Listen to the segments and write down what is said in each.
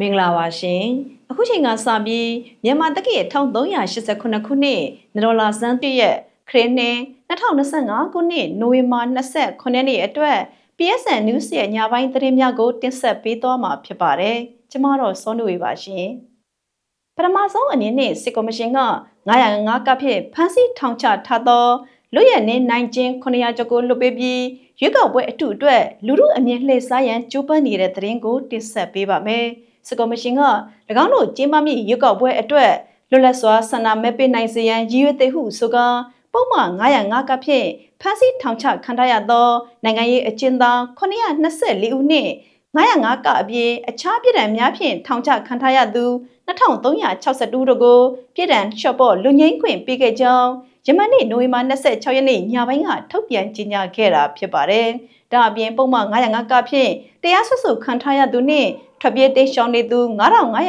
မင်္ဂလာပါရှင်အခုချိန်ကစပြီးမြန်မာတက္ကရာ1389ခုနှစ်နဒေါ်လာစန်းပြည့်ရဲ့ခရစ်နှစ်2025ခုနှစ်နိုဝင်ဘာ29ရက်နေ့အတွက် PSN News ရဲ့ညပိုင်းသတင်းများကိုတင်ဆက်ပေးသွားမှာဖြစ်ပါတယ်ကျမတော့စောနွေပါရှင်ပထမဆုံးအနေနဲ့စစ်ကော်မရှင်က905ကဖြင့်ဖမ်းဆီးထောင်ချထားသောလူရဲနေနိုင်ချင်း900ကျော်ကိုလွှတ်ပေးပြီးရွေးကောက်ပွဲအထုအတွက်လူမှုအမြင့်လှည့်စားရန်ကြိုးပမ်းနေတဲ့သတင်းကိုတင်ဆက်ပေးပါမယ်။ စကော်မရှင်က၎င်းတို့ကျင်းပမည့်ရွေးကောက်ပွဲအတွက်လွတ်လပ်စွာဆန္ဒမဲပေးနိုင်စေရန်ရည်ရွယ်သည်ဟုဆိုကာပုံမှန်905ကဖြင့်ဖမ်းဆီးထောင်ချခံထားရသောနိုင်ငံရေးအကျဉ်းသား924ဦးနှင့်905ကအပြင်အခြားပြည်ဒဏ်များဖြင့်ထောင်ချခံထားရသူ2362တို့ကိုပြည်ဒဏ်လျှော့ပေါ့လူငိမ့်ခွင့်ပေးခဲ့ကြောင်းယမန်နေ့နိုဝင်ဘာ26ရက်နေ့ညပိုင်းကထုတ်ပြန်ကြေညာခဲ့တာဖြစ်ပါတယ်။ဒါအပြင်ပုံမှန်905ကဖြင့်တရားစွဲဆိုခံထားရသူနှင့် ထွက်ပြေးတိတ်ရှောင်နေသူ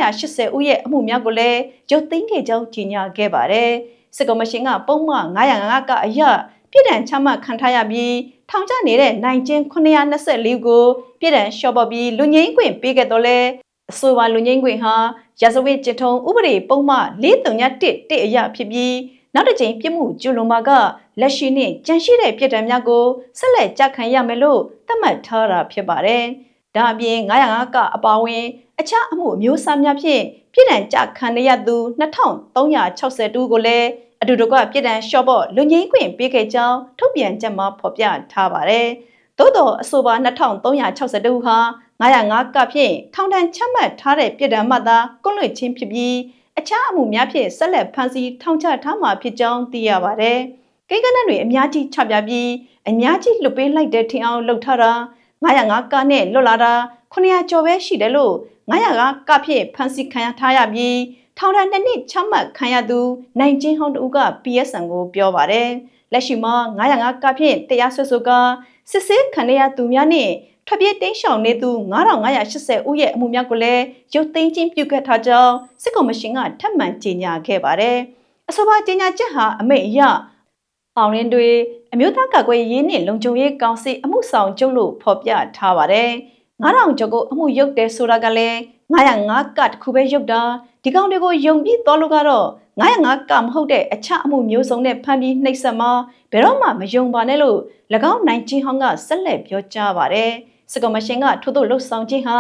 9580ဦးရဲ့အမှုများကိုလည်းရုပ်သိမ်းခဲ့ကြောင်းကြေညာခဲ့ပါတယ်။စစ်ကော်မရှင်ကပုံမှန်905ကအရပြည်ဒဏ်ချမှတ်ခံထားရပြီးထောင်ချနေတဲ့နိုင်ကျင်း924ကိုပြည်ဒဏ်လျှော့ပေါ့ပြီးလူငင်းခွင့်ပေးခဲ့တော့လဲအဆိုပါလူငင်းခွင့်ဟာရာဇဝတ်ကျင့်ထုံးဥပဒေပုံမှန်431တစ်အရဖြစ်ပြီးနောက်တစ်ကြိမ်ပြစ်မှုကျူးလွန်မှာကလက်ရှိနှင့်ကြန့်ရှိတဲ့ပြစ်ဒဏ်များကိုဆက်လက်ကြခံရမယ်လို့သတ်မှတ်ထားတာဖြစ်ပါတယ်။ ဒါအပြင်905ကအပါဝင် အခြားအမှုအမျိုးအစားများဖြင့်ပြစ်ဒဏ်ကြခံရသူ2362ကိုလည်းအတူတကွပြစ်ဒဏ်လျှော့ဖို့လူငင်းခွင့်ပေးခဲ့ကြောင်းထုတ်ပြန်ချက်မှာဖော်ပြထားပါတယ်။သို့သောအဆိုပါ2362ဟာ905ကဖြင့်ထောင်ဒဏ်ချမှတ်ထားတဲ့ပြစ်ဒဏ်မှသာကွလွင့်ချင်းဖြစ်ပြီးအခြားအမှုများဖြင့်ဆက်လက်ဖမ်းဆီးထောင်ချထားမှာဖြစ်ကြောင်းသိရပါတယ်။ကိန်းဂဏန်းတွေအများကြီးချပြပြီးအများကြီးလွတ်ပေးလိုက်တဲ့ထင်အောင်လှုပ်ထားတာ 905ကနဲ့လွတ်လာတာ900ကျော်ပဲရှိတယ်လို့905ကဖြင့်ဖမ်းဆီးခံရထားရပြီးထောင်ဒဏ်နှစ်နှစ်ချမှတ်ခံရသူနိုင်ချင်းဟောင်းတူက PSN ကိုပြောပါတယ်။လက်ရှိမှာ905ကဖြင့်တရားစွဲဆိုကစစ်ဆေးခံရသူများနဲ့ထွက်ပြေးတိမ်းရှောင်နေသူ9580ဦးရဲ့အမှုများကိုလည်းရုပ်သိမ်းခြင်းပြုခဲ့ထားကြောင်းစစ်ကော်မရှင်ကထပ်မံကြေညာခဲ့ပါတယ်။အဆိုပါကြေညာချက်ဟာအမိတ်အရ အောင်ရင်းတွေအမျိုးသားကာကွယ်ရေးနှင့်လုံခြုံရေးကောင်စီအမှုဆောင်ချုပ်လို့ဖော်ပြထားပါတယ်။9000ကျော်ကိုအမှုရုပ်တယ်ဆိုတာကလည်း905ကတခုပဲရုပ်တာဒီကောင်တွေကိုယုံပြီးတော်လို့ကတော့905ကမဟုတ်တဲ့အခြားအမှုမျိုးစုံနဲ့ဖမ်းပြီးနှိပ်စက်မှာဘယ်တော့မှမယုံပါနဲ့လို့၎င်းနိုင်ချင်းဟောင်းကဆက်လက်ပြောကြားပါတယ်။စကော်မရှင်ကထို့သို့လှုပ်ဆောင်ခြင်းဟာ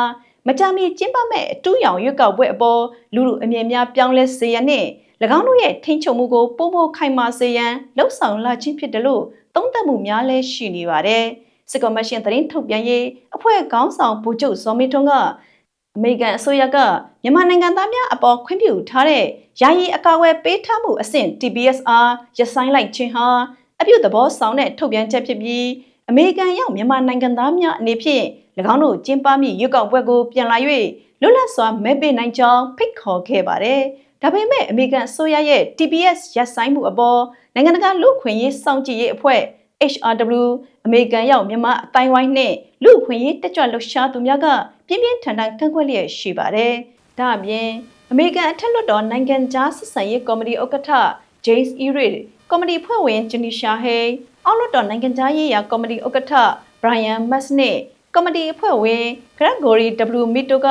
မကြမီကျင်းပမဲ့အတူရောင်ရွက်ကောက်ပွဲအပေါ်လူလူအမြင်များပြောင်းလဲစေရန်နဲ့၎ င်းတို့ရဲ့ထိန်းချုပ်မှုကိုပုံမခိုင်မာစေရန်လှုပ်ဆောင်လာခြင်းဖြစ်တယ်လို့သုံးသပ်မှုများလည်းရှိနေပါတယ်။စစ်ကော်မရှင်သတင်းထုတ်ပြန်ရေးအဖွဲ့ခေါင်းဆောင်ဗိုလ်ချုပ်ဇော်မင်းထွန်းကအမေရိကန်အစိုးရကမြန်မာနိုင်ငံသားများအပေါ်ခွင့်ပြုထားတဲ့ယာယီအကာအကွယ်ပေးထားမှုအဆင့် TBSR ရဆိုင်လိုက်ခြင်းဟာအပြုသဘောဆောင်တဲ့ထုတ်ပြန်ချက်ဖြစ်ပြီးအမေရိကန်ရောက်မြန်မာနိုင်ငံသားများအနေဖြင့်၎င်းတို့ကျင်းပမည့်ရွေးကောက်ပွဲကိုပြန်လာ၍လွတ်လပ်စွာမဲပေးနိုင်ကြောင်းဖိတ်ခေါ်ခဲ့ပါတယ်။ ဒါပေမဲ့အမေရိကန်အစိုးရရဲ့ TPS ရပ်ဆိုင်းမှုအပေါ်နိုင်ငံတကာလူ့ခွင့်ရေးစောင့်ကြည့်ရေးအဖွဲ့ HRW အမေရိကန်ရောက်မြန်မာအတိုင်းဝိုင်းနှင့်လူ့ခွင့်ရေးတက်ကြွလှုပ်ရှားသူများကပြင်းပြင်းထန်ထန်ကန့်ကွက်လျက်ရှိပါတယ်။ဒါအပြင်အမေရိကန်အထက်လွှတ်တော်နိုင်ငံသားစစ်ဆန်ရေးကော်မတီဥက္ကဋ္ဌ James Erie ကော်မတီဖွဲ့ဝင်ဂျနီရှာဟေးအောက်လွှတ်တော်နိုင်ငံသားရေးရာကော်မတီဥက္ကဋ္ဌ Brian Musk နဲ့ကော်မတီအဖွဲ့ဝင် Gregory W. Mito က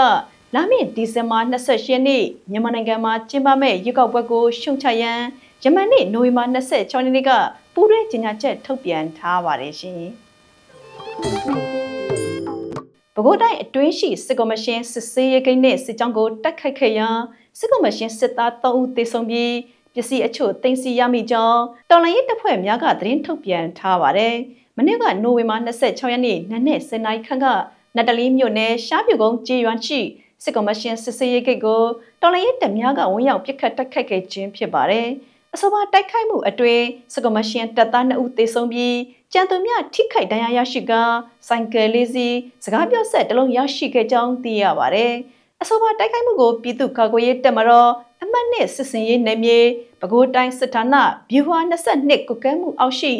လာမည့်ဒီဇင်ဘာ28ရက်နေ့မြန်မာနိုင်ငံမှာကျင်းပမယ့်ရွေးကောက်ပွဲကိုရှုံချရန်ယမန်နေ့နိုဝင်ဘာ26ရက်နေ့ကပူးတွဲကြေညာချက်ထုတ်ပြန်ထားပါတယ်ရှင်။ပဲခူးတိုင်းအတွင်းရှိစစ်ကော်မရှင်စစ်ဆေးရေးဂိတ်နဲ့စစ်ကြောင်းကိုတိုက်ခိုက်ခဲ့ရာစစ်ကော်မရှင်စစ်သား3ဦးသေဆုံးပြီးပစ္စည်းအချို့တင်စီရမိကြောင်းတော်လိုင်းရေးတပ်ဖွဲ့များကသတင်းထုတ်ပြန်ထားပါတယ်။မနေ့ကနိုဝင်ဘာ26ရက်နေ့နနက်7:00နာရီခန့်ကနတလီမြို့နယ်ရှားပြူကုန်းကြေးရွာရှိ စစ်ကော်မရှင်စစ်ဆေးရေးဂိတ်ကိုတော်လိုင်းရေးတပ်များကဝင်ရောက်ပစ်ခတ်တိုက်ခိုက်ခဲ့ခြင်းဖြစ်ပါတယ်။အဆိုပါတိုက်ခိုက်မှုအတွင်းစစ်ကော်မရှင်တပ်သား2ဦးသေဆုံးပြီးကြံသူများထိခိုက်ဒဏ်ရာရရှိကဆိုင်ကယ်လေးစီးစကားပြောဆက်တလုံးရရှိခဲ့ကြောင်းသိရပါတယ်။အဆိုပါတိုက်ခိုက်မှုကိုပြည်သူ့ကာကွယ်ရေးတပ်မတော်အမှတ်နှစ်စစ်စင်ရေးနယ်မြေပဲခူးတိုင်းစစ်ဌာနဗျူဟာ22ကုကဲမှုအောက်ရှိ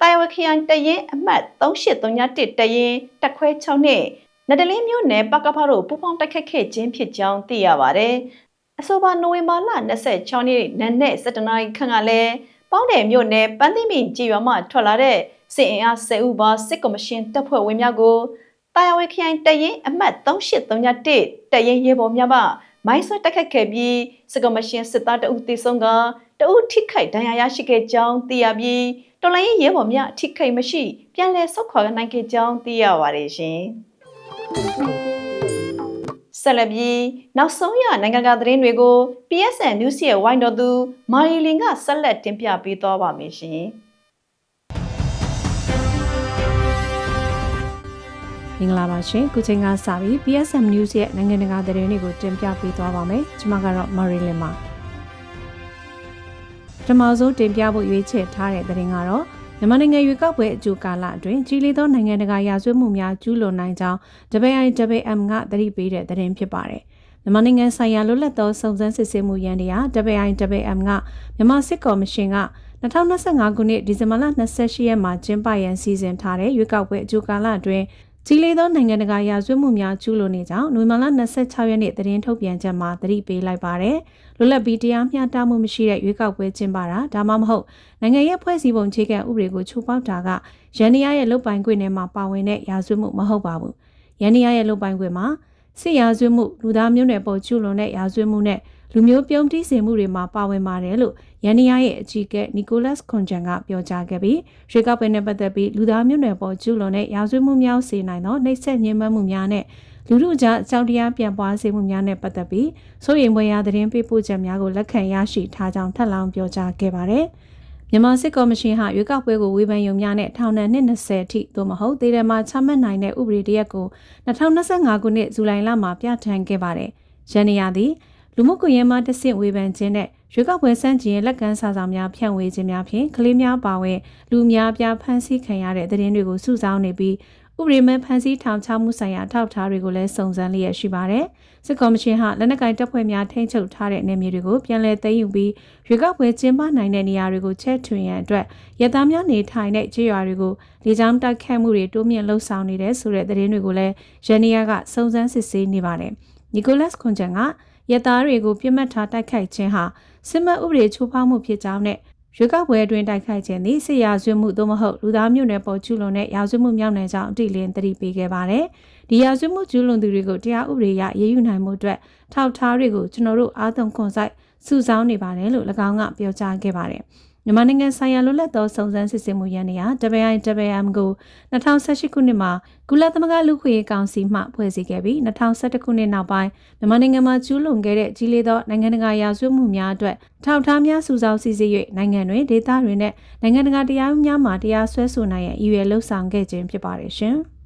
တိုင်ဝခရိုင်တရင်အမှတ်3831တရင်တက်ခွဲ6နဲ့ နဒလင်းမြို့နယ်ပကဖတို့ပူပေါင်းတိုက်ခတ်ခဲ့ခြင်းဖြစ်ကြောင်းသိရပါတယ်။အဆိုပါနိုဝင်ဘာလ26ရက်နေ့နနက်7:00နာရီခန့်ကလည်းပေါင်းတယ်မြို့နယ်ပန်းသိမင်ကြည်ရွာမှထွက်လာတဲ့စစ်အင်အား10ဦးပါစစ်ကော်မရှင်တပ်ဖွဲ့ဝင်များကိုတာယာဝေခရိုင်တရင်အမှတ်3831တရင်ရေပေါ်များမှမိုင်းဆွဲတက်ခတ်ခဲ့ပြီးစကမရှင်စစ်သားတအုပ်တေဆုံးကတအုပ်ထိခိုက်ဒဏ်ရာရရှိခဲ့ကြောင်းသိရပြီးတော်လိုင်းရဲဘော်များထိခိုက်မရှိပြန်လည်ဆုတ်ခွာနိုင်ခဲ့ကြောင်းသိရပါတယ်ရှင် ဆက်လက်ပြီးနောက်ဆုံးရနိုင်ငံကသတင်းတွေကို PSN News ရဲ့ဝိုင်းတော်သူမာရီလင်ကဆက်လက်တင်ပြပေးသွားပါမယ်ရှင်။မင်္ဂလာပါရှင်ခုချိန်ကစပြီး PSM News ရဲ့နိုင်ငံတကာသတင်းတွေကိုတင်ပြပေးသွားပါမယ်ကျွန်မကတော့ Marilyn ပါပထမဆုံးတင်ပြဖို့ရွေးချယ်ထားတဲ့သတင်းကတော့ မြန်မာနိုင်ငံရွေးကောက်ပွဲအကြိုကာလအတွင်းကြီးလေးသောနိုင်ငံတကာရာဇဝတ်မှုများကျူးလွန်နိုင်ကြောင်း WIWM ကသတိပေးတဲ့သတင်းဖြစ်ပါတယ်မြန်မာနိုင်ငံဆိုင်ရာလွတ်လပ်သောစုံစမ်းစစ်ဆေးမှုရန်တရား WIWM ကမြန်မာစစ်ကော်မရှင်က2025ခုနှစ်ဒီဇင်ဘာလ28ရက်မှာကျင်းပရန်စီစဉ်ထားတဲ့ရွေးကောက်ပွဲအကြိုကာလအတွင်း ကြီးလေးသောနိုင်ငံတကာရာဇဝတ်မှုများကျူးလွန်နေကြောင်းနိုဝင်ဘာလ26ရက်နေ့သတင်းထုတ်ပြန်ချက်မှာသတိပေးလိုက်ပါတယ်။လွတ်လပ်ပြီးတရားမျှတမှုမရှိတဲ့ရွေးကောက်ပွဲကျင်းပတာဒါမှမဟုတ်နိုင်ငံရဲ့ဖွဲ့စည်းပုံခြေခံဥပဒေကိုချိုးဖောက်တာကရန်နီယာရဲ့လုပ်ပိုင်ခွင့်ထဲမှာပါဝင်တဲ့ရာဇဝတ်မှုမဟုတ်ပါဘူး။ရန်နီယာရဲ့လုပ်ပိုင်ခွင့်မှာစစ်ရာဇဝတ်မှုလူသားမျိုးနွယ်ပေါ်ကျူးလွန်တဲ့ရာဇဝတ်မှုနဲ့ လူမျိုးပြုံးတီးစေမှုတွေမှာပါဝင်ပါတယ်လို့ရန်နီယာရဲ့အကြီးအကဲနီကိုလတ်ခွန်ဂျန်ကပြောကြားခဲ့ပြီးရွေးကောက်ပွဲနဲ့ပတ်သက်ပြီးလူသားမျိုးနွယ်ပေါ်ကျူးလွန်တဲ့ရာဇဝတ်မှုများစေနိုင်သောနှိပ်စက်ညှဉ်းပန်းမှုများနဲ့လူထုကြားအကြောင်းတရားပြန်ပွားစေမှုများနဲ့ပတ်သက်ပြီးစိုးရိမ်ဖွယ်ရာသတင်းပေးပို့ချက်များကိုလက်ခံရရှိထားကြောင်းထပ်လောင်းပြောကြားခဲ့ပါတယ်။မြန်မာစစ်ကော်မရှင်ဟာရွေးကောက်ပွဲကိုဝေဖန်ယုံများနဲ့ထောင်ဒဏ်20အထိသို့မဟုတ်ဒေသမှာချမှတ်နိုင်တဲ့ဥပဒေတရက်ကို2025ခုနှစ်ဇူလိုင်လမှာပြဋ္ဌာန်းခဲ့ပါတယ်။ရန်နီယာသည် လူမှုကွန်ရက်မှာတဆင့်ဝေဖန်ခြင်းနဲ့ရွေးကောက်ပွဲစန့်ကျင်ရဲ့လက်ကမ်းစာဆောင်များဖြန့်ဝေခြင်းများဖြင့်ကလေးများပါဝင်လူများပြားဖမ်းဆီးခံရတဲ့သတင်းတွေကိုစုဆောင်းနေပြီးဥပဒေမဲ့ဖမ်းဆီးထောင်ချမှုဆိုင်ရာထောက်ထားတွေကိုလည်းစုံစမ်းလျက်ရှိပါတယ်။စစ်ကော်မရှင်ဟာလက်နက်ကိုင်တပ်ဖွဲ့များထိန်းချုပ်ထားတဲ့နေမြေတွေကိုပြန်လည်သိမ်းယူပြီးရွေးကောက်ပွဲကျင်းပနိုင်တဲ့နေရာတွေကိုချဲ့ထွင်ရန်အတွက်ရသားများနေထိုင်တဲ့ကြေးရွာတွေကိုလေကြောင်းတိုက်ခတ်မှုတွေတိုးမြင့်လှုပ်ဆောင်နေတဲ့ဆိုတဲ့သတင်းတွေကိုလည်းရန်နီယာကစုံစမ်းစစ်ဆေးနေပါတယ်။နီကိုလတ်ခွန်ချန်က ရသားတွေကိုပြစ်မှတ်ထားတိုက်ခိုက်ခြင်းဟာစစ်မှတ်ဥပဒေချိုးဖောက်မှုဖြစ်ကြောင်းနဲ့ရွေးကောက်ပွဲအတွင်းတိုက်ခိုက်ခြင်းသည်စစ်ရာဇဝတ်မှုသို့မဟုတ်လူသားမျိုးနွယ်ပေါ်ကျူးလွန်တဲ့ရာဇဝတ်မှုမြောက်နိုင်ကြောင်းအတိအလင်းသတိပေးခဲ့ပါတယ်။ဒီရာဇဝတ်မှုကျူးလွန်သူတွေကိုတရားဥပဒေအရရေးယူနိုင်မှုအတွက်ထောက်ထားတွေကိုကျွန်တော်တို့အားသုံးခွန်ဆိုင်စုဆောင်းနေပါတယ်လို့၎င်းကပြောကြားခဲ့ပါတယ်။ မြန်မာနိုင်ငံဆိုင်ရာလွတ်လပ်သောစုံစမ်းစစ်ဆေးမှုရန်နေရာ WIWM ကို2018ခုနှစ်မှာကုလသမဂ္ဂလူ့ခွင့်ရေးကောင်စီမှဖွဲ့စည်းခဲ့ပြီး2011ခုနှစ်နောက်ပိုင်းမြန်မာနိုင်ငံမှာကျူးလွန်ခဲ့တဲ့ကြီးလေးသောနိုင်ငံတကာရာဇဝတ်မှုများအတွက်ထောက်ထားများစုဆောင်းစစ်ဆေး၍နိုင်ငံတွင်ဒေသတွင်နဲ့နိုင်ငံတကာတရားမှုများမှာတရားစွဲဆိုနိုင်ရန်ရည်ရွယ်လှုပ်ဆောင်ခဲ့ခြင်းဖြစ်ပါတယ်ရှင်။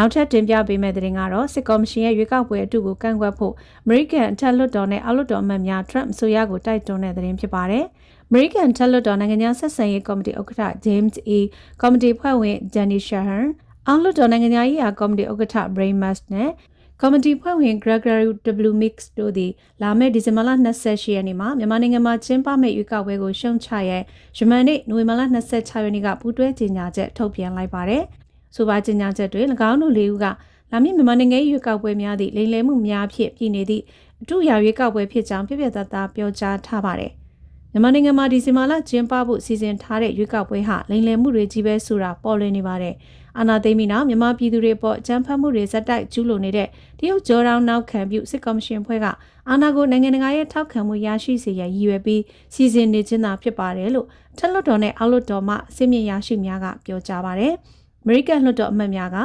နောက်ထပ်တင်ပြပေးမယ့်သတင်းကတော့စစ်ကော်မရှင်ရဲ့ရွေးကောက်ပွဲအတူကိုကန့်ကွက်ဖို့ American အထက်လွှတ်တော်နဲ့အောက်လွှတ်တော်အမတ်များ Trump အစိုးရကိုတိုက်တွန်းတဲ့သတင်းဖြစ်ပါတယ်။ American ထက်လွှတ်တော်နိုင်ငံခြားဆက်ဆံရေးကော်မတီဥက္ကဋ္ဌ James E. ကော်မတီဖွဲ့ဝင် Jenny Shahan အောက်လွှတ်တော်နိုင်ငံခြားရေးရာကော်မတီဥက္ကဋ္ဌ Brain Musk နဲ့ကော်မတီဖွဲ့ဝင် Gregory W. Mix တို့သည်လာမယ့်ဒီဇင်ဘာလ28ရက်နေ့မှာမြန်မာနိုင်ငံမှာကျင်းပမယ့်ရွေးကောက်ပွဲကိုရှုံချရဲယမန်နေ့နိုဝင်ဘာလ26ရက်နေ့ကပူးတွဲကြေညာချက်ထုတ်ပြန်လိုက်ပါတယ်။ ဆိုပါကြေညာချက်တွင်၎င်းတို့လေးဦးကလာမည့်မြန်မာနိုင်ငံရွေးကောက်ပွဲများသည့်လိမ်လည်မှုများဖြင့်ပြည်နေသည့်အထူးရာရွေးကောက်ပွဲဖြစ်ကြောင်းပြပြသားသားပြောကြားထားပါတယ်။မြန်မာနိုင်ငံမှာဒီဇင်ဘာလကျင်းပဖို့စီစဉ်ထားတဲ့ရွေးကောက်ပွဲဟာလိမ်လည်မှုတွေကြီးပဲဆိုတာပေါ်လွင်နေပါတယ်။အာဏာသိမ်းပြီးနောက်မြန်မာပြည်သူတွေပေါ်အကြမ်းဖက်မှုတွေဇက်တိုက်ကျူးလွန်နေတဲ့တရုတ်ကြောတောင်နောက်ခံပြုစစ်ကော်မရှင်ဖွဲ့ကအာဏာကိုနိုင်ငံတကာရဲ့ထောက်ခံမှုရရှိစေရန်ရည်ရွယ်ပြီးစီစဉ်နေခြင်းသာဖြစ်ပါတယ်လို့ထက်လွတ်တော်နဲ့အောက်လွတ်တော်မှအစည်းအမြင့်ရရှိများကပြောကြားပါတယ်။ မေရိကန်လွှတ်တော်အမတ်များက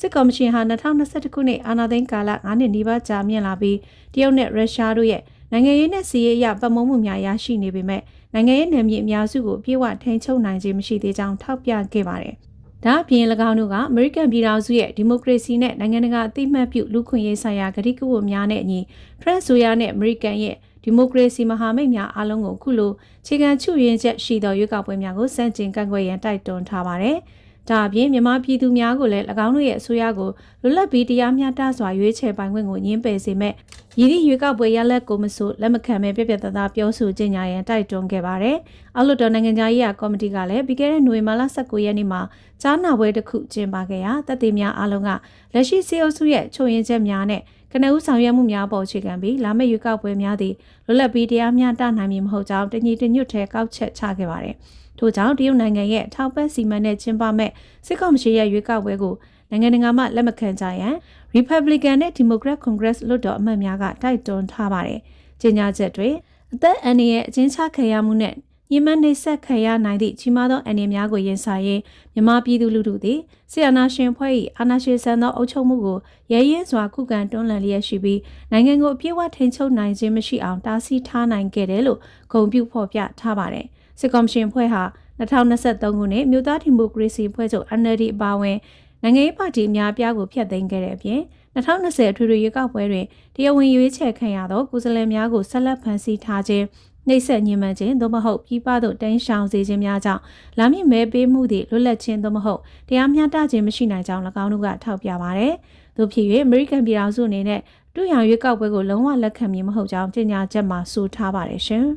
စစ်ကော်မရှင်ဟာ2021ခုနှစ်အာဏာသိမ်းကာလ9နှစ်နီးပါးကြာမြင့်လာပြီးတရုတ်နဲ့ရုရှားတို့ရဲ့နိုင်ငံရေးနဲ့စီးရေးအရပတ်မုံမှုများရရှိနေပေမဲ့နိုင်ငံရေးနယ်မြေအများစုကိုပြေဝထိန်းချုပ်နိုင်ခြင်းမရှိသေးကြောင်းထောက်ပြခဲ့ပါတယ်။ဒါအပြင်၎င်းတို့ကအမေရိကန်ပြည်ထောင်စုရဲ့ဒီမိုကရေစီနဲ့နိုင်ငံတကာအသိမှတ်ပြုလူခွင့်ရေးဆိုင်ရာကတိကဝတ်များနဲ့အညီထရန့်ဆိုယာနဲ့အမေရိကန်ရဲ့ဒီမိုကရေစီမဟာမိတ်များအားလုံးကိုခုလိုခြေခံချွရင်းချက်ရှိသောရွေးကောက်ပွဲများကိုစန့်ကျင်ကန့်ကွက်ရန်တိုက်တွန်းထားပါတယ်။ ဒါအပြင်မြန်မာပြည်သူများကိုလည်း၎င်းတို့ရဲ့အစိုးရကိုလွတ်လပ်ပြီးတရားမျှတစွာရွေးချယ်ပိုင်ခွင့်ကိုညှင်းပယ်စေမဲ့ရည်သည့်ရွေးကောက်ပွဲရလဒ်ကိုမဆိုလက်မခံဘဲပြပြတသားပြောဆိုကြေညာရန်တိုက်တွန်းခဲ့ပါတယ်။အောက်လွှတ်တော်နိုင်ငံသားရေးရာကော်မတီကလည်းပြီးခဲ့တဲ့နိုဝင်ဘာလ19ရက်နေ့မှာကြားနာပွဲတစ်ခုကျင်းပခဲ့ရာတပ်သေးများအားလုံးကလက်ရှိစီအုပ်စုရဲ့ချုပ်ရင်းချက်များနဲ့ ကနဦးဆောင်ရွက်မှုများပေါ်အခြေခံပြီးလာမယ့်ရွေးကောက်ပွဲများသည့်လွတ်လပ်ပြီးတရားမျှတနိုင်မည်မဟုတ်ကြောင်းတညီတညွတ်ထဲကောက်ချက်ချခဲ့ပါတယ်။ထို့ကြောင့်တရုတ်နိုင်ငံရဲ့ထောက်ပံ့စီမံတဲ့ကျင်းပမဲ့စစ်ကောင်စီရဲ့ရွေးကောက်ပွဲကိုနိုင်ငံတကာမှလက်မခံကြရန် Republican နဲ့ Democrat Congress လွှတ်တော်အမတ်များကတိုက်တွန်းထားပါတယ်။ကြေညာချက်တွင်အသက်အန္တရာယ်အကျဉ်းချခံရမှုနဲ့ ညှဉ်းပန်းနှိပ်စက်ခံရနိုင်သည့်ကြီးမားသောအန္တရာယ်များကိုရင်ဆိုင်ရင်းမြန်မာပြည်သူလူထုသည်ဆီယနာရှင်ဖွဲ့၏အာဏာရှင်ဆန်သောအုပ်ချုပ်မှုကိုရဲရဲစွာခုခံတွန်းလှန်လျက်ရှိပြီးနိုင်ငံကိုအပြည့်အဝထိန်းချုပ်နိုင်ခြင်းမရှိအောင်တားဆီးထားနိုင်ခဲ့တယ်လို့ဂုဏ်ပြုဖော်ပြထားပါတယ်။စစ်ကော်မရှင်ဖွဲ့ဟာ2023ခုနှစ်မြို့သားဒီမိုကရေစီဖွဲ့ချုပ် NLD အပါအဝင်နိုင်ငံရေးပါတီအများအပြားကိုဖျက်သိမ်းခဲ့တဲ့အပြင်2020အထွေထွေရွေးကောက်ပွဲတွင်တရားဝင်ရွေးချယ်ခံရသောကိုယ်စားလှယ်များကိုဆက်လက်ဖန်ဆီးထားခြင်း နှိပ်စက်ညှဉ်းပန်းခြင်းသို့မဟုတ်ပြည်ပသို့တင်းရှောင်စေခြင်းများကြောင့်လာမည့်မဲပေးမှုသည့်လွတ်လပ်ခြင်းသို့မဟုတ်တရားမျှတခြင်းမရှိနိုင်ကြောင်း၎င်းတို့ကထောက်ပြပါရတယ်။သို့ဖြစ်၍အမေရိကန်ပြည်ထောင်စုအနေနဲ့တူရန်ရွေးကောက်ပွဲကိုလုံးဝလက်ခံမည်မဟုတ်ကြောင်းကြေညာချက်မှာဆိုထားပါတယ်ရှင်။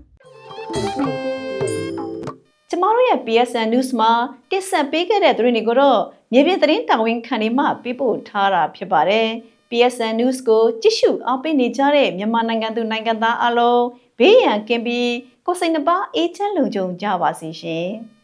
ကျမတို့ရဲ့ PSN News မှာတင်ဆက်ပေးခဲ့တဲ့သတင်းတွေကိုတော့မြေပြင်သတင်းတာဝန်ခံတွေမှပေးပို့ထားတာဖြစ်ပါတယ်။ PSN News ကိုကြည့်ရှုအားပေးနေကြတဲ့မြန်မာနိုင်ငံသူနိုင်ငံသားအလုံး ဘေးရန်ကင်းပြီးကိုယ်စိတ်နှပါအေးချမ်းလုံခြုံကြပါစေရှင်။